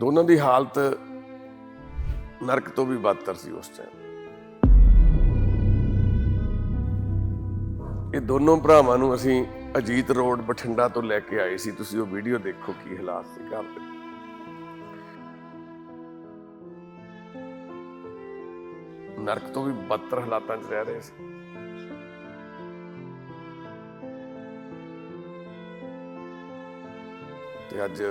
ਦੋਨਾਂ ਦੀ ਹਾਲਤ ਨਰਕ ਤੋਂ ਵੀ ਬਦਤਰ ਸੀ ਉਸ ਟਾਈਮ ਇਹ ਦੋਨੋਂ ਭਰਾਵਾਂ ਨੂੰ ਅਸੀਂ ਅਜੀਤ ਰੋਡ ਬਠਿੰਡਾ ਤੋਂ ਲੈ ਕੇ ਆਏ ਸੀ। ਤੁਸੀਂ ਉਹ ਵੀਡੀਓ ਦੇਖੋ ਕੀ ਹਾਲਾਤ ਸੀ ਘਰ ਦੇ। ਨਰਕ ਤੋਂ ਵੀ ਬਦਤਰ ਹਾਲਾਤਾਂ 'ਚ ਰਹਿ ਰਹੇ ਸੀ। ਤੇ ਅੱਜ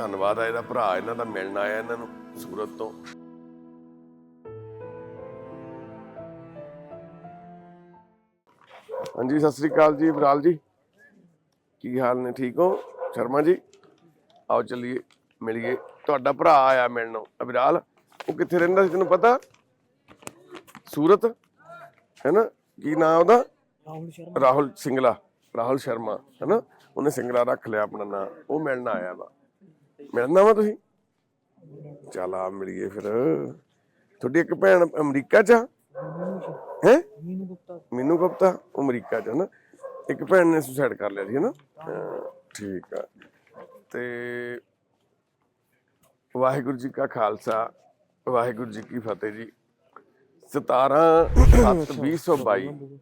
ਧੰਨਵਾਦ ਆ ਇਹਦਾ ਭਰਾ ਇਹਨਾਂ ਦਾ ਮਿਲਣ ਆਇਆ ਇਹਨਾਂ ਨੂੰ ਸੂਰਤ ਤੋਂ। ਹਾਂਜੀ ਸਤਿ ਸ੍ਰੀ ਅਕਾਲ ਜੀ ਵਿਰਾਲ ਜੀ। ਕੀ ਹਾਲ ਨੇ ਠੀਕ ਹੋ? ਸ਼ਰਮਾ ਜੀ? ਆਓ ਚੱਲੀਏ ਮਿਲੀਏ। ਤੁਹਾਡਾ ਭਰਾ ਆਇਆ ਮਿਲਣ। ਨੂੰ ਅਬਿਰਾਲ ਉਹ ਕਿੱਥੇ ਰਹਿੰਦਾ ਸੀ ਤੈਨੂੰ ਪਤਾ? ਸੂਰਤ ਹੈ ਨਾ ਕੀ ਨਾਮ ਉਹਦਾ? ਰਾਹੁਲ ਸ਼ਰਮਾ। ਰਾਹੁਲ ਸਿੰਗਲਾ ਰਾਹੁਲ ਸ਼ਰਮਾ ਹੈ ਨਾ ਉਹਨੇ ਸਿੰਗਲਾ ਰੱਖ ਲਿਆ ਆਪਣਾ ਨਾਂ ਉਹ ਮਿਲਣ ਆਇਆ ਵਾ। ਮਿਲਣਾ ਵਾ ਤੁਸੀਂ? ਚੱਲ ਆ ਮਿਲੀਏ ਫਿਰ। ਤੁਹਾਡੀ ਇੱਕ ਭੈਣ ਅਮਰੀਕਾ 'ਚ ਆ? ਹੈ? ਮੀਨੂ ਗੁਪਤਾ ਮੈਨੂੰ ਗੁਪਤਾ ਉਹ ਅਮਰੀਕਾ 'ਚ ਹੈ ਨਾ। ਇੱਕ ਭੈਣ ਨੇ ਸੁਸਾਈਡ ਕਰ ਲਿਆ ਸੀ ਨਾ? ਹਾਂ, ਠੀਕ ਆ। ਤੇ ਵਾਹਿਗੁਰੂ ਜੀ ਕਾ ਖਾਲਸਾ ਵਾਹਿਗੁਰੂ ਜੀ ਕੀ ਫਤਿਹ ਜੀ। 17 7 2022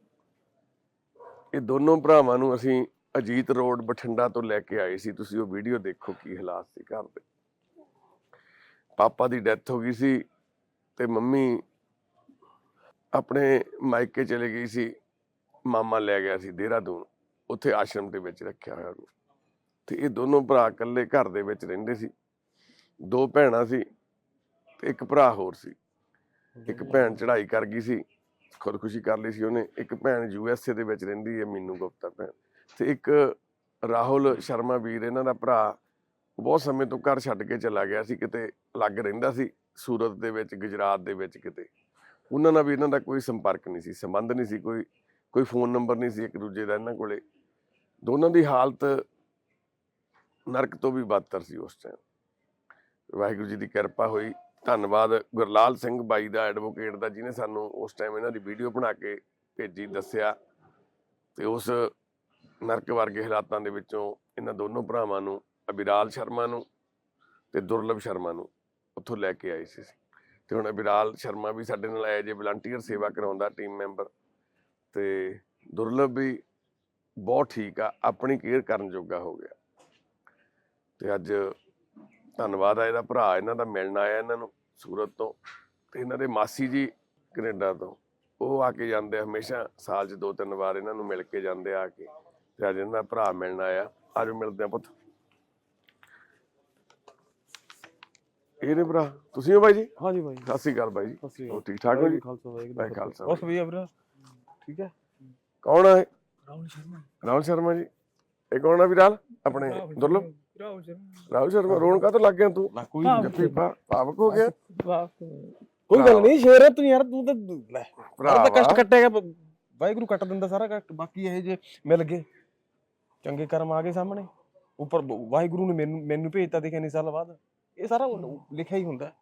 ਇਹ ਦੋਨੋਂ ਭਰਾਵਾਂ ਨੂੰ ਅਸੀਂ ਅਜੀਤ ਰੋਡ ਬਠਿੰਡਾ ਤੋਂ ਲੈ ਕੇ ਆਏ ਸੀ। ਤੁਸੀਂ ਉਹ ਵੀਡੀਓ ਦੇਖੋ ਕੀ ਹਾਲਾਤ ਸੀ ਘਰ ਦੇ। ਪਾਪਾ ਦੀ ਡੈਥ ਹੋ ਗਈ ਸੀ ਤੇ ਮੰਮੀ ਆਪਣੇ ਮਾਇਕੇ ਚਲੇ ਗਈ ਸੀ। ਮਾਮਾ ਲੈ ਗਿਆ ਸੀ ਦੇਹਰਾਦੂਨ। ਉੱਥੇ ਆਸ਼ਰਮ ਦੇ ਵਿੱਚ ਰੱਖਿਆ ਹੋਇਆ ਉਹਨੂੰ। ਤੇ ਇਹ ਦੋਨੋਂ ਭਰਾ ਇਕੱਲੇ ਘਰ ਦੇ ਵਿੱਚ ਰਹਿੰਦੇ ਸੀ। ਦੋ ਭੈਣਾਂ ਸੀ ਤੇ ਇੱਕ ਭਰਾ ਹੋਰ ਸੀ। ਇੱਕ ਭੈਣ ਚੜ੍ਹਾਈ ਕਰ ਗਈ ਸੀ, ਖੁਦਕੁਸ਼ੀ ਕਰ ਲਈ ਸੀ ਉਹਨੇ। ਇੱਕ ਭੈਣ ਯੂ ਐਸ ਏ ਦੇ ਵਿੱਚ ਰਹਿੰਦੀ ਹੈ, ਮੀਨੂ ਗੁਪਤਾ ਭੈਣ। ਤੇ ਇੱਕ ਰਾਹੁਲ ਸ਼ਰਮਾ ਵੀਰ, ਇਹਨਾਂ ਦਾ ਭਰਾ ਬਹੁਤ ਸਮੇਂ ਤੋਂ ਘਰ ਛੱਡ ਕੇ ਚਲਾ ਗਿਆ ਸੀ, ਕਿਤੇ ਅਲੱਗ ਰਹਿੰਦਾ ਸੀ, ਸੂਰਤ ਦੇ ਵਿੱਚ, ਗੁਜਰਾਤ ਦੇ ਵਿੱਚ ਕਿਤੇ। ਉਹਨਾਂ ਨਾਲ ਵੀ ਇਹਨਾਂ ਦਾ ਕੋਈ ਸੰਪਰਕ ਨਹੀਂ ਸੀ, ਸੰਬੰਧ ਨਹੀਂ ਸੀ, ਕੋਈ ਕੋਈ ਫੋਨ ਨੰਬਰ ਨਹੀਂ ਸੀ ਇੱਕ ਦੂਜੇ ਦਾ ਇਹਨਾਂ ਕੋਲੇ। ਦੋਨਾਂ ਦੀ ਹਾਲਤ ਨਰਕ ਤੋਂ ਵੀ ਬਦਤਰ ਸੀ ਉਸ ਟਾਈਮ ਵਾਹਿਗੁਰੂ ਜੀ ਦੀ ਕਿਰਪਾ ਹੋਈ। ਧੰਨਵਾਦ ਗੁਰਲਾਲ ਸਿੰਘ ਬਾਈ ਦਾ ਐਡਵੋਕੇਟ ਦਾ, ਜਿਹਨੇ ਸਾਨੂੰ ਉਸ ਟਾਈਮ ਇਹਨਾਂ ਦੀ ਵੀਡੀਓ ਬਣਾ ਕੇ ਭੇਜੀ, ਦੱਸਿਆ। ਤੇ ਉਸ ਨਰਕ ਵਰਗੇ ਹਾਲਾਤਾਂ ਦੇ ਵਿੱਚੋਂ ਇਹਨਾਂ ਦੋਨੋਂ ਭਰਾਵਾਂ ਨੂੰ, ਅਬਿਰਾਲ ਸ਼ਰਮਾ ਨੂੰ ਤੇ ਦੁਰਲਭ ਸ਼ਰਮਾ ਨੂੰ ਉੱਥੋਂ ਲੈ ਕੇ ਆਏ ਸੀ। ਤੇ ਹੁਣ ਅਬਿਰਾਲ ਸ਼ਰਮਾ ਵੀ ਸਾਡੇ ਨਾਲ ਆਇਆ ਜੇ ਵਲੰਟੀਅਰ ਸੇਵਾ ਕਰਾਉਂਦਾ ਟੀਮ ਮੈਂਬਰ ਤੇ ਦੁਰਲਭ ਵੀ ਬਹੁਤ ਠੀਕ ਆ, ਆਪਣੀ ਕੇਅਰ ਕਰਨ ਜੋਗਾ ਹੋ ਗਿਆ। ਤੇ ਅੱਜ ਧੰਨਵਾਦ ਆ ਇਹਦਾ ਭਰਾ, ਇਹਨਾਂ ਦਾ ਮਿਲਣ ਆਇਆ ਇਹਨਾਂ ਨੂੰ ਸੂਰਤ ਤੋਂ। ਤੇ ਇਹਨਾਂ ਦੇ ਮਾਸੀ ਜੀ ਕੈਨੇਡਾ ਤੋਂ, ਉਹ ਆ ਕੇ ਜਾਂਦੇ ਹਮੇਸ਼ਾ, ਸਾਲ 'ਚ ਦੋ ਤਿੰਨ ਵਾਰ ਇਹਨਾਂ ਨੂੰ ਮਿਲ ਕੇ ਜਾਂਦੇ ਆ ਕੇ। ਤੇ ਅੱਜ ਇਹਨਾਂ ਦਾ ਭਰਾ ਮਿਲਣ ਆਇਆ ਅੱਜ ਮਿਲਦੇ ਆ ਪੁੱਤ। ਇਹ ਨੇ ਭਰਾ? ਤੁਸੀਂ ਹੋ ਬਾਈ ਜੀ? ਹਾਂਜੀ ਭਾਈ ਸਤਿ ਸ਼੍ਰੀ ਅਕਾਲ ਬਾਈ ਜੀ। ਸਤਿ ਸ੍ਰੀ ਠੀਕ ਠਾਕ ਹੋ ਜੀ? ਖਾਲਸਾ ਵਾਹਿਗੁਰੂ ਵਾਹਿ ਖਾਲਸਾ। ਬਸ ਵਧੀਆ ਵੀਰ। ਠੀਕ ਹੈ? ਕੌਣ ਹੈ ਰਾਹੁਲ ਸ਼ਰਮਾ। ਰਾਹੁਲ ਸ਼ਰਮਾ ਜੀ। ਇਹ ਕੌਣ ਆ ਵਿਰਾਲ? ਆਪਣੇ ਦੁਰਲਭ? ਰਾਹੁਲ ਸ਼ਰਮਾ। ਰਾਹੁਲ ਸ਼ਰਮਾ ਰੋਣ ਕਾ ਲੱਗ ਗਿਆ ਤੂੰ? ਕੋਈ ਜੱਫੀ ਪਾ ਭਾਵਕ ਹੋ ਗਿਆ? ਕੋਈ ਗੱਲ ਨਹੀਂ ਸ਼ੇਰ ਹੈ ਤੂੰ ਯਾਰ ਤੂੰ ਤਾਂ ਲੈ। ਭਰਾ ਤਾਂ ਕਸ਼ਟ। ਕੱਟੇਗਾ ਬ- ਵਾਹਿਗੁਰੂ ਕੱਟ ਦਿੰਦਾ ਸਾਰਾ ਕਸ਼ਟ ਬਾਕੀ ਇਹ ਜੇ ਮਿਲ ਗਏ। ਚੰਗੇ ਕਰਮ ਆ ਗਏ ਸਾਹਮਣੇ। ਉੱਪਰ ਬ- ਵਾਹਿਗੁਰੂ ਨੇ ਮੈਨੂੰ ਮੈਨੂੰ ਭੇਜਤਾ ਦੇਖਿਆ ਨਹੀਂ ਸਾਲ ਬਾਅਦ। ਇਹ ਸਾਰਾ ਉਹ ਲਿਖਿਆ ਹੀ ਹੁੰਦਾ।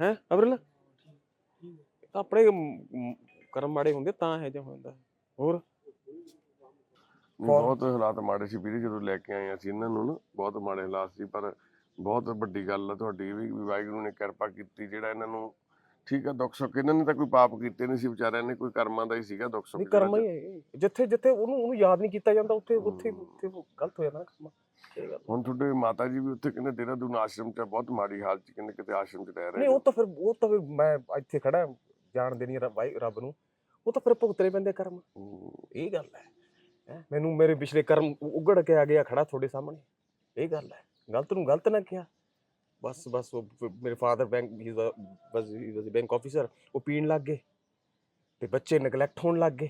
ਹੈ ਅਬਰਲ ਆਪਣੇ ਮ- ਕਰਮ ਮਾੜੇ ਹੁੰਦੇ ਤਾਂ ਇਹ ਜਿਹਾ ਹੁੰਦਾ। ਹੋਰ? ਨਹੀਂ, ਬਹੁਤ ਹਾਲਾਤ ਮਾੜੇ ਸੀ ਵੀਰੇ ਜਦੋਂ ਲੈ ਕੇ ਆਏ ਅਸੀਂ ਇਹਨਾਂ ਨੂੰ ਨਾ ਬਹੁਤ ਮਾੜੇ ਹਾਲਾਤ ਸੀ ਪਰ ਬਹੁਤ ਵੱਡੀ ਗੱਲ ਆ ਤੁਹਾਡੀ ਵੀ ਵੀ ਵਾਹਿਗੁਰੂ ਨੇ ਕਿਰਪਾ ਕੀਤੀ ਜਿਹੜਾ ਇਹਨਾਂ ਨੂੰ ਠੀਕ ਆ ਦੁੱਖ ਸੁੱਖ ਇਹਨਾਂ ਨੇ ਤਾਂ ਕੋਈ ਪਾਪ ਕੀਤੇ ਨਹੀਂ ਸੀ ਵਿਚਾਰਿਆਂ ਨੇ ਕੋਈ ਕਰਮਾਂ ਦਾ ਹੀ ਸੀਗਾ ਦੁੱਖ ਸੁੱਖ ਨਹੀਂ ਕਰਮ ਹੀ। ਜਿੱਥੇ ਜਿੱਥੇ ਉਹਨੂੰ ਉਹਨੂੰ ਯਾਦ ਨਹੀਂ ਕੀਤਾ ਜਾਂਦਾ ਉੱਥੇ ਉੱਥੇ ਉੱਥੇ ਉਹ ਗਲਤ ਹੋ ਜਾਂਦਾ ਨਾ ਗੱਲ ਹੁਣ ਤੁਹਾਡੇ ਮਾਤਾ ਜੀ ਵੀ ਉੱਥੇ ਕਹਿੰਦੇ ਦੇਹਰਾਦੂਨ ਆਸ਼ਰਮ 'ਚ ਬਹੁਤ ਮਾੜੀ ਹਾਲਤ 'ਚ ਕਹਿੰਦੇ ਕਿਤੇ ਆਸ਼ਰਮ 'ਚ ਰਹਿ ਰਹੇ ਨਹੀਂ ਉਹ ਤਾਂ ਫਿਰ ਉਹ ਤਾਂ ਫਿਰ ਮੈਂ ਇੱਥੇ ਖੜਾ ਜਾਣਦੇ ਨਹੀਂ ਰੱਬ ਰੱਬ ਨੂੰ ਉਹ ਤਾਂ ਫਿਰ ਭੁਗਤਣੇ ਪੈਂਦੇ ਕਰਮ ਇਹ ਗੱਲ ਹੈਂ। ਮੈਨੂੰ ਮੇਰੇ ਪਿਛਲੇ ਕਰਮ ਉਗੜ ਕੇ ਆ ਗਿਆ ਖੜਾ ਤੁਹਾਡੇ ਸਾਹਮਣੇ ਇਹ ਗੱਲ ਹੈ ਗਲਤ ਨੂੰ ਗਲਤ ਨਾ ਕਿਹਾ ਬਸ ਬਸ ਉਹ ਫਿਰ ਮੇਰੇ ਫਾਦਰ ਬੈਂਕ ਹੀ ਬਸ ਹੀ ਵਾਸ ਬੈਂਕ ਆਫੀਸਰ ਉਹ ਪੀਣ ਲੱਗ ਗਏ ਤੇ ਬੱਚੇ ਨੈਗਲੈਕਟ ਹੋਣ ਲੱਗ ਗਏ।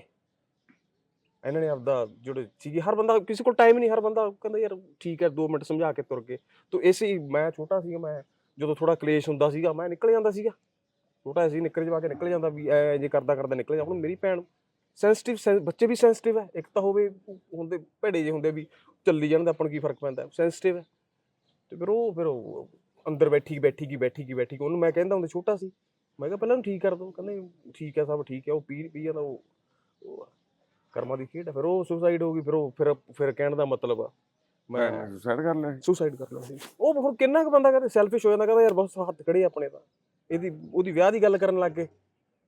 ਇਹਨਾਂ ਨੇ ਆਪਦਾ ਜਿਹੜੇ ਸੀਗੇ, ਹਰ ਬੰਦਾ ਕਿਸੇ ਕੋਲ ਟਾਈਮ ਨਹੀਂ, ਹਰ ਬੰਦਾ ਕਹਿੰਦਾ ਯਾਰ ਠੀਕ ਹੈ 2 ਮਿੰਟ ਸਮਝਾ ਕੇ ਤੁਰ ਗਏ। ਤੋ ਇਸੇ ਮੈਂ ਛੋਟਾ ਸੀਗਾ, ਮੈਂ ਜਦੋਂ ਥੋੜਾ ਕਲੇਸ਼ ਹੁੰਦਾ ਸੀਗਾ, ਮੈਂ ਨਿਕਲ ਜਾਂਦਾ ਸੀਗਾ। ਛੋਟਾ ਸੀ, ਨਿਕਲ ਜਵਾ ਕੇ ਨਿਕਲ ਜਾਂਦਾ ਵੀ ਐ ਜੇ ਕਰਦਾ ਕਰਦਾ ਨਿਕਲ ਜਾ ਹੁਣ ਮੇਰੀ ਭੈਣ ਸੈਂਸਿਟਿਵ ਬੱਚੇ ਵੀ ਸੈਂਸਿਟਿਵ ਹੈ। ਇੱਕ ਤਾਂ ਹੋਵੇ, ਹੁੰਦੇ ਭੇੜੇ ਜੇ ਹੁੰਦੇ ਵੀ ਚੱਲੀ ਜਾਣ ਦਾ ਆਪਾਂ ਨੂੰ ਕੀ ਫ਼ਰਕ ਪੈਂਦਾ ਸੈਂਸਿਟਿਵ ਹੈ। ਤੇ ਫਿਰ ਉਹ ਫਿਰ ਉਹ ਅੰਦਰ ਬੈਠੀ ਬੈਠੀ ਕੀ ਬੈਠੀ ਕੀ ਬੈਠੀ ਉਹਨੂੰ ਮੈਂ ਕਹਿੰਦਾ ਹੁੰਦਾ ਛੋਟਾ ਸੀ। ਮੈਂ ਕਿਹਾ ਪਹਿਲਾਂ ਉਹਨੂੰ ਠੀਕ ਕਰ ਦੋ। ਕਹਿੰਦੇ ਠੀਕ ਹੈ ਸਭ ਠੀਕ ਹੈ ਉਹ ਪੀ ਪੀ ਜਾਂਦਾ ਉਹ ਉਹ ਆ। ਕਰਮਾਂ ਦੀ ਖੇਡ ਹੈ ਫਿਰ ਉਹ ਸੁਸਾਈਡ ਹੋ ਗਈ ਫਿਰ ਉਹ ਫਿਰ ਫਿਰ ਕਹਿਣ ਦਾ ਮਤਲਬ ਆ। ਮੈਂ ਸੁਸਾਈਡ ਕਰ ਲਿਆ? ਸੁਸਾਈਡ ਕਰ ਲਿਆ ਸੀ। ਉਹ ਹੁਣ ਕਿੰਨਾ ਕੁ ਬੰਦਾ ਕਹਿੰਦਾ ਸੈਲਫਿਸ਼ ਹੋ ਜਾਂਦਾ ਕਹਿੰਦਾ ਯਾਰ ਬਹੁਤ ਹੱਥ ਖੜੇ ਆਪਣੇ ਤਾਂ। ਇਹਦੀ ਉਹਦੀ ਵਿਆਹ ਦੀ ਗੱਲ ਕਰਨ ਲੱਗ ਗਏ।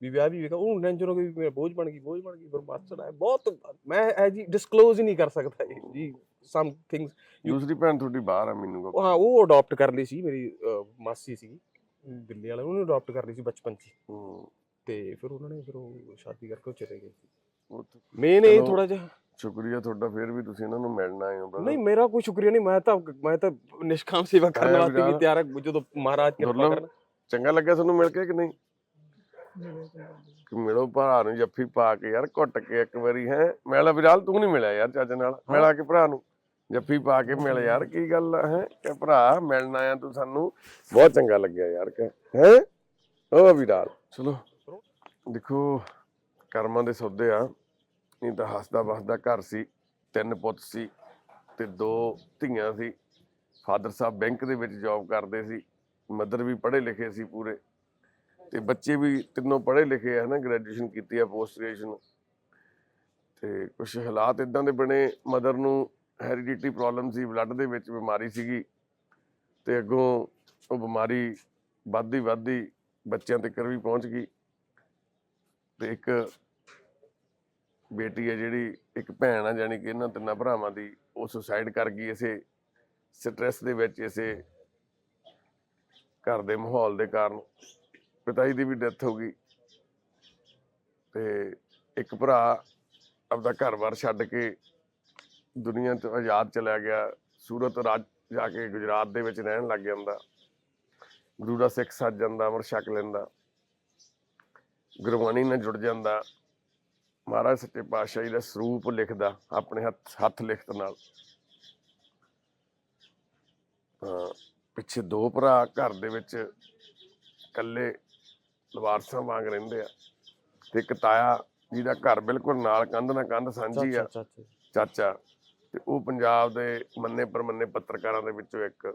ਵੀ ਵਿਆਹ ਵੀ ਵੇਖਾ ਉਹ ਟੈਨਸ਼ਨ ਹੋ ਗਈ ਵੀ ਮੇਰਾ ਬੋਝ ਬਣ ਗਈ ਬੋਝ ਬਣ ਗਈ ਫਿਰ ਬਸ ਚੜਾ ਬਹੁਤ ਮੈਂ ਇਹ ਜੀ ਡਿਸਕਲੋਜ਼ ਹੀ ਨਹੀਂ ਕਰ ਸਕਦਾ ਇਹ ਜੀ ਸਮ ਥਿੰਗਸ ਦੂਸਰੀ ਭੈਣ ਤੁਹਾਡੀ ਬਾਹਰ ਆ ਮੈਨੂੰ ਹਾਂ ਉਹ ਅਡਾਪਟ ਕਰ ਲਈ ਸੀ ਮੇਰੀ ਮਾਸੀ ਸੀ ਦਿੱਲੀ ਵਾਲਾ ਉਹਨੇ ਅਡਾਪਟ ਕਰ ਲਈ ਸੀ ਬਚਪਨ 'ਚ ਹੀ। ਹੂੰ, ਤੇ ਫਿਰ ਉਹਨਾਂ ਨੇ ਫਿਰ ਉਹ ਸ਼ਾਦੀ ਕਰਕੇ ਉਹ ਚਲੇ ਗਏ ਸੀ ਉਹ ਮੇਨ ਇਹ। ਥੋੜਾ ਜਿਹਾ ਸ਼ੁਕਰੀਆ ਤੁਹਾਡਾ ਫਿਰ ਵੀ ਤੁਸੀਂ ਇਹਨਾਂ ਨੂੰ ਮਿਲਣਾ ਆਏ ਹੋ brother। ਨਹੀਂ ਮੇਰਾ ਕੋਈ ਸ਼ੁਕਰੀਆ ਨਹੀਂ ਮੈਂ ਤਾਂ ਮੈਂ ਤਾਂ ਨਿਸ਼ਕਾਮ ਸੇਵਾ ਕਰਨ ਵਾਸਤੇ ਵੀ। ਤਿਆਰ ਹਾਂ ਜਦੋਂ ਮਹਾਰਾਜ ਕਿਰਪਾ। ਕਰਨ ਚੰਗਾ ਲੱਗਿਆ ਤੁਹਾਨੂੰ ਮਿਲ ਕੇ ਕਿ ਨਹੀਂ ਕਿ ਮਿਲੋ ਭਰਾ ਨੂੰ ਜੱਫੀ ਪਾ ਕੇ ਯਾਰ ਘੁੱਟ ਕੇ ਇੱਕ ਵਾਰੀ ਹੈ। ਮੇਲਾ ਵਿਰਾਲ ਤੂੰ ਨਹੀਂ ਮਿਲਿਆ ਯਾਰ ਚੱਜ ਨਾਲ। ਮਿਲਾ ਕੇ ਭਰਾ ਨੂੰ ਜੱਫੀ ਪਾ ਕੇ ਮਿਲ ਯਾਰ ਕੀ ਗੱਲ ਹੈ? ਕਿ ਭਰਾ ਮਿਲਣ ਆਇਆ ਤੂੰ ਸਾਨੂੰ। ਬਹੁਤ ਚੰਗਾ ਲੱਗਿਆ ਯਾਰ ਕਿ ਹੈ? ਓ ਵਿਰਾਲ ਚਲੋ। ਦੇਖੋ ਕਰਮਾਂ ਦੇ ਸੌਦੇ ਆ। ਨਹੀਂ ਤਾਂ ਹੱਸਦਾ ਵਸਦਾ ਘਰ ਸੀ ਤਿੰਨ ਪੁੱਤ ਸੀ ਤੇ ਦੋ ਧੀਆਂ ਸੀ। ਫਾਦਰ ਸਾਹਿਬ ਬੈਂਕ ਦੇ ਵਿੱਚ ਜੌਬ ਕਰਦੇ ਸੀ ਮਦਰ ਵੀ ਪੜ੍ਹੇ ਲਿਖੇ ਸੀ ਪੂਰੇ। ਤੇ ਬੱਚੇ ਵੀ ਤਿੰਨੋਂ ਪੜ੍ਹੇ ਲਿਖੇ ਆ ਨਾ ਗ੍ਰੈਜੂਏਸ਼ਨ ਕੀਤੀ ਆ ਪੋਸਟ ਗ੍ਰੈਜੂਏਸ਼ਨ ਤੇ ਕੁਝ ਹਾਲਾਤ ਇਦਾਂ ਦੇ ਬਣੇ ਮਦਰ ਨੂੰ ਹੈਰੀਡਿਟੀ ਪ੍ਰੋਬਲਮ ਸੀ ਬਲੱਡ ਦੇ ਵਿੱਚ ਬਿਮਾਰੀ ਸੀਗੀ। ਤੇ ਅੱਗੋਂ ਉਹ ਬਿਮਾਰੀ ਵੱਧਦੀ ਵੱਧਦੀ ਬੱਚਿਆਂ ਤੱਕ ਵੀ ਪਹੁੰਚ ਗਈ। ਤੇ ਇੱਕ ਬੇਟੀ ਹੈ ਜਿਹੜੀ, ਇੱਕ ਭੈਣ ਆ, ਜਾਣੀ ਕਿ ਇਹਨਾਂ ਤਿੰਨਾਂ ਭਰਾਵਾਂ ਦੀ, ਉਹ ਸੁਸਾਈਡ ਕਰ ਗਈ ਇਸੇ ਸਟ੍ਰੈਸ ਦੇ ਵਿੱਚ, ਇਸੇ ਘਰ ਦੇ ਮਾਹੌਲ ਦੇ ਕਾਰਨ। ਪਿਤਾ ਜੀ ਦੀ ਵੀ ਡੈਥ ਹੋ ਗਈ ਤੇ ਇੱਕ ਭਰਾ ਆਪਦਾ ਘਰ-ਬਾਰ ਛੱਡ ਕੇ ਦੁਨੀਆ ਤੋਂ ਆਜ਼ਾਦ ਚਲਾ ਗਿਆ, ਸੂਰਤ ਰਾਜ ਜਾ ਕੇ ਗੁਜਰਾਤ ਦੇ ਵਿੱਚ ਰਹਿਣ ਲੱਗ ਜਾਂਦਾ, ਗੁਰੂ ਦਾ ਸਿੱਖ ਸੱਜ ਜਾਂਦਾ ਅਮਰ ਛਕ ਲੈਂਦਾ ਗੁਰਬਾਣੀ ਨਾਲ ਜੁੜ ਜਾਂਦਾ, ਮਹਾਰਾਜ ਸੱਚੇ ਪਾਤਸ਼ਾਹ ਜੀ ਦਾ ਸਰੂਪ ਲਿਖਦਾ, ਆਪਣੇ ਹੱਥ ਹੱਥ ਲਿਖਤ ਨਾਲ। ਪਿੱਛੇ ਦੋ ਭਰਾ ਘਰ ਦੇ ਵਿੱਚ ਇਕੱਲੇ ਲਵਾਰਸਾਂ ਵਾਂਗ ਰਹਿੰਦੇ ਆ। ਤੇ ਇੱਕ ਤਾਇਆ ਜਿਹਦਾ ਘਰ ਬਿਲਕੁਲ ਨਾਲ ਕੰਧ ਨਾਲ ਕੰਧ ਸਾਂਝੀ ਆ। ਚਾਚਾ ਤੇ ਉਹ ਪੰਜਾਬ ਦੇ ਮੰਨੇ ਪਰਮੰਨੇ ਪੱਤਰਕਾਰਾਂ ਦੇ ਵਿੱਚੋਂ ਇੱਕ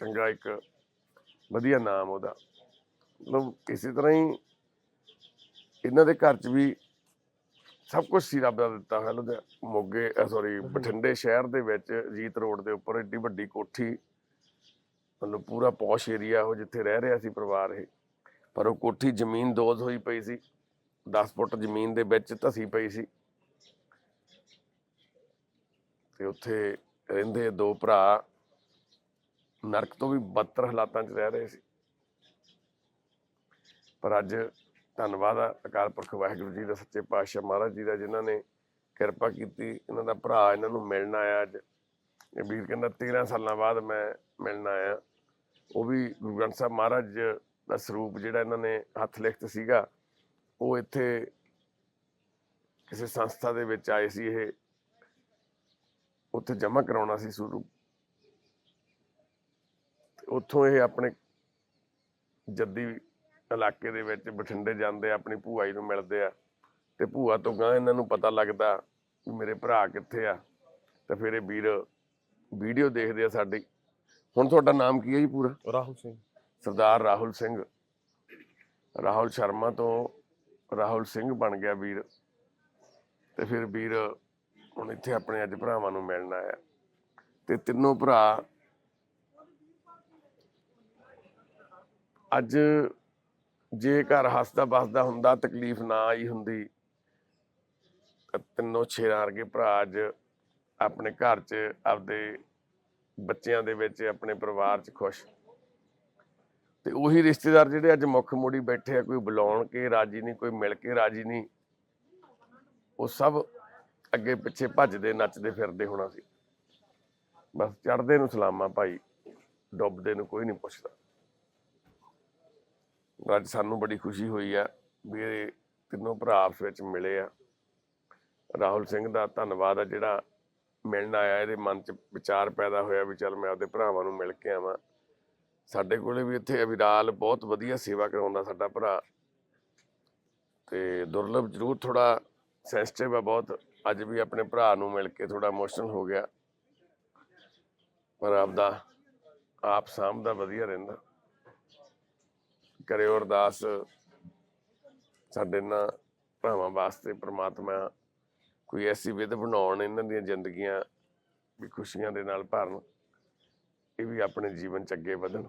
ਚੰਗਾ ਇੱਕ ਵਧੀਆ ਨਾਮ ਉਹਦਾ। ਮਤਲਬ ਇਸੇ ਤਰ੍ਹਾਂ ਹੀ ਇਹਨਾਂ ਦੇ ਘਰ 'ਚ ਵੀ ਸਭ ਕੁਝ ਸੀ ਰੱਬ ਦਾ ਦਿੱਤਾ ਹੋਇਆ ਲੁਧਿਆ ਮੋਗੇ ਸੌਰੀ ਬਠਿੰਡੇ ਸ਼ਹਿਰ ਦੇ ਵਿੱਚ ਜੀਤ ਰੋਡ ਦੇ ਉੱਪਰ ਏਡੀ ਵੱਡੀ ਕੋਠੀ ਮਤਲਬ ਪੂਰਾ ਪੌਸ਼ ਏਰੀਆ ਉਹ ਜਿੱਥੇ ਰਹਿ ਰਿਹਾ ਸੀ ਪਰਿਵਾਰ ਇਹ। ਪਰ ਉਹ ਕੋਠੀ ਜ਼ਮੀਨ ਦੋਜ਼ ਹੋਈ ਪਈ ਸੀ। 10 ਫੁੱਟ ਜ਼ਮੀਨ ਦੇ ਵਿੱਚ ਧਸੀ ਪਈ ਸੀ। ਤੇ ਉੱਥੇ ਰਹਿੰਦੇ ਦੋ ਭਰਾ ਨਰਕ ਤੋਂ ਵੀ ਬਦਤਰ ਹਾਲਾਤਾਂ 'ਚ ਰਹਿ ਰਹੇ ਸੀ। ਪਰ ਅੱਜ ਧੰਨਵਾਦ ਆ ਅਕਾਲ ਪੁਰਖ ਵਾਹਿਗੁਰੂ ਜੀ ਦਾ, ਸੱਚੇ ਪਾਤਸ਼ਾਹ ਮਹਾਰਾਜ ਜੀ ਦਾ, ਜਿਨ੍ਹਾਂ ਨੇ ਕਿਰਪਾ ਕੀਤੀ, ਇਹਨਾਂ ਦਾ ਭਰਾ, ਇਹਨਾਂ ਨੂੰ ਮਿਲਣ ਆਇਆ ਅੱਜ। ਵੀਰ ਕਹਿੰਦਾ 13 ਸਾਲਾਂ ਬਾਅਦ ਮੈਂ ਮਿਲਣ ਆਇਆ। ਉਹ ਵੀ ਗੁਰੂ ਗ੍ਰੰਥ ਸਾਹਿਬ ਮਹਾਰਾਜ ਦਾ ਸਰੂਪ ਜਿਹੜਾ ਇਹਨਾਂ ਨੇ ਹੱਥ ਲਿਖਤ ਸੀਗਾ, ਉਹ ਇੱਥੇ ਕਿਸੇ ਸੰਸਥਾ ਦੇ ਵਿੱਚ ਆਏ ਸੀ, ਇਹ ਉੱਥੇ ਜਮ੍ਹਾਂ ਕਰਾਉਣਾ ਸੀ ਸਰੂਪ ਉੱਥੋਂ ਇਹ ਆਪਣੇ ਜੱਦੀ ਇਲਾਕੇ ਦੇ ਵਿੱਚ ਬਠਿੰਡੇ ਜਾਂਦੇ ਆ, ਆਪਣੀ ਭੂਆ ਜੀ ਨੂੰ ਮਿਲਦੇ ਆ। ਤੇ ਭੂਆ ਤੋਂ ਗਾਂ ਇਹਨਾਂ ਨੂੰ ਪਤਾ ਲੱਗਦਾ ਵੀ ਮੇਰੇ ਭਰਾ ਕਿੱਥੇ ਆ। ਤੇ ਫਿਰ ਇਹ ਵੀਰ ਵੀਡੀਓ ਦੇਖਦੇ ਆ ਸਾਡੀ। ਹੁਣ ਤੁਹਾਡਾ ਨਾਮ ਕੀ ਹੈ ਜੀ ਪੂਰਾ? ਰਾਹੁਲ ਸਿੰਘ। ਸਰਦਾਰ ਰਾਹੁਲ ਸਿੰਘ। ਰਾਹੁਲ ਸ਼ਰਮਾ ਤੋਂ ਰਾਹੁਲ ਸਿੰਘ ਬਣ ਗਿਆ ਵੀਰ। ਤੇ ਫਿਰ ਵੀਰ ਹੁਣ ਇੱਥੇ ਆਪਣੇ ਅੱਜ ਭਰਾਵਾਂ ਨੂੰ ਮਿਲਣ ਆਇਆ। ਤੇ ਤਿੰਨੋਂ ਭਰਾ ਅੱਜ ਜੇ ਘਰ ਹੱਸਦਾ ਬਸਦਾ ਹੁੰਦਾ, ਤਕਲੀਫ ਨਾ ਆਈ ਹੁੰਦੀ ਤਿੰਨੋਂ ਛੇਰਾਂ ਵਰਗੇ ਭਰਾ ਅੱਜ ਆਪਣੇ ਘਰ 'ਚ, ਆਪਦੇ ਬੱਚਿਆਂ ਦੇ ਵਿੱਚ, ਆਪਣੇ ਪਰਿਵਾਰ 'ਚ ਖੁਸ਼। ਤੇ ਉਹੀ ਰਿਸ਼ਤੇਦਾਰ ਜਿਹੜੇ ਅੱਜ ਮੁੱਖ ਮੋੜੀ ਬੈਠੇ ਆ, ਕੋਈ ਬੁਲਾਉਣ ਕੇ, ਰਾਜੀ ਨਹੀਂ, ਕੋਈ ਮਿਲ ਕੇ ਰਾਜੀ ਨਹੀਂ, ਉਹ ਸਭ ਅੱਗੇ ਪਿੱਛੇ ਭੱਜਦੇ, ਨੱਚਦੇ ਫਿਰਦੇ ਹੋਣਾ ਸੀ। ਬਸ ਚੜਦੇ ਨੂੰ ਸਲਾਮਾਂ ਭਾਈ, ਡੁੱਬਦੇ ਨੂੰ ਕੋਈ ਨਹੀਂ ਪੁੱਛਦਾ। ਅੱਜ ਸਾਨੂੰ ਬੜੀ ਖੁਸ਼ੀ ਹੋਈ ਆ ਵੀ ਇਹ ਤਿੰਨੋਂ ਭਰਾ ਆਪਸ ਵਿੱਚ ਮਿਲੇ ਆ। ਰਾਹੁਲ ਸਿੰਘ ਦਾ ਧੰਨਵਾਦ ਆ ਜਿਹੜਾ ਮਿਲਣ ਆਇਆ, ਇਹਦੇ ਮਨ 'ਚ ਵਿਚਾਰ ਪੈਦਾ ਹੋਇਆ ਵੀ ਚੱਲ ਮੈਂ ਆਪਦੇ ਭਰਾਵਾਂ ਨੂੰ ਮਿਲ ਕੇ ਆਵਾਂ। ਸਾਡੇ ਕੋਲੇ ਵੀ ਇੱਥੇ ਅਵਿਰਾਲ ਬਹੁਤ ਵਧੀਆ ਸੇਵਾ ਕਰਾਉਂਦਾ ਸਾਡਾ ਭਰਾ। ਤੇ ਦੁਰਲਭ ਜ਼ਰੂਰ ਥੋੜਾ ਸੈਂਸਿਟਿਵ ਆ ਬਹੁਤ। ਅੱਜ ਵੀ ਆਪਣੇ ਭਰਾ ਨੂੰ ਮਿਲ ਕੇ ਥੋੜਾ ਇਮੋਸ਼ਨਲ ਹੋ ਗਿਆ। ਪਰ ਆਪਦਾ, ਆਪ ਸਾਂਭਦਾ ਵਧੀਆ ਰਹਿੰਦਾ। ਕਰਿਓ ਅਰਦਾਸ। ਸਾਡੇ ਨਾਲ ਭਰਾਵਾਂ ਵਾਸਤੇ ਪ੍ਰਮਾਤਮਾ ਕੋਈ ਐਸੀ ਵਿਧ ਬਣਾਉਣ ਇਹਨਾਂ ਦੀਆਂ ਜ਼ਿੰਦਗੀਆਂ ਵੀ ਖੁਸ਼ੀਆਂ ਦੇ ਨਾਲ ਭਰਨ। ਇਹ ਵੀ ਆਪਣੇ ਜੀਵਨ ਚ ਅੱਗੇ ਵਧਣ।